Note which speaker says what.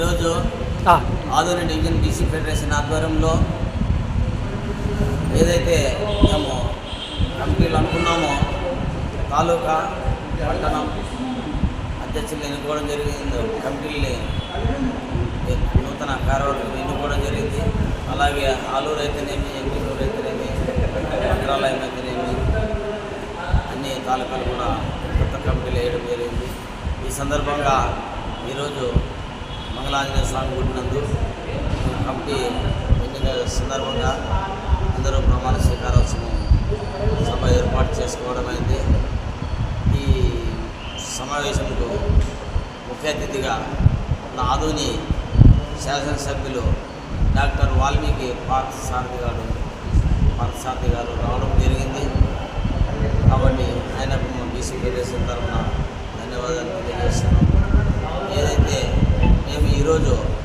Speaker 1: ఈరోజు
Speaker 2: ఆ,
Speaker 1: ఆధునిక డివిజన్ బీసీ ఫెడరేషన్ ఆధ్వర్యంలో ఏదైతే మేము కమిటీలు అనుకున్నామో తాలూకా పట్టణం అధ్యక్షులు ఎన్నుకోవడం జరిగింది కమిటీల్ని నూతన కార్యవర్గం ఎన్నుకోవడం జరిగింది. అలాగే ఆలూరు అయితేనేమి ఎంపీలూరు అయితేనేమి మంత్రాలయం అయితేనేమి అన్ని తాలూకాలు కూడా కొత్త కమిటీలు వేయడం జరిగింది. ఈ సందర్భంగా ఈరోజు మంగళాంజనేయ స్వామి గుడి నందు. కమిటీ ఎన్నిక సందర్భంగా అందరూ ప్రమాణ స్వీకారోత్సవం సభ ఏర్పాటు చేసుకోవడం అయింది. ఈ సమావేశంకు ముఖ్య అతిథిగా నా ఆధుని శాసనసభ్యులు డాక్టర్ వాల్మీకి పార్థసారథి గారు పార్థసారథి గారు రావడం జరిగింది. కాబట్టి ఆయనకు మా బీసీ ఫెడరేషన్ తరఫున ధన్యవాదాలు తెలియజేస్తున్నాం ఈరోజు గతంలో దాదాపు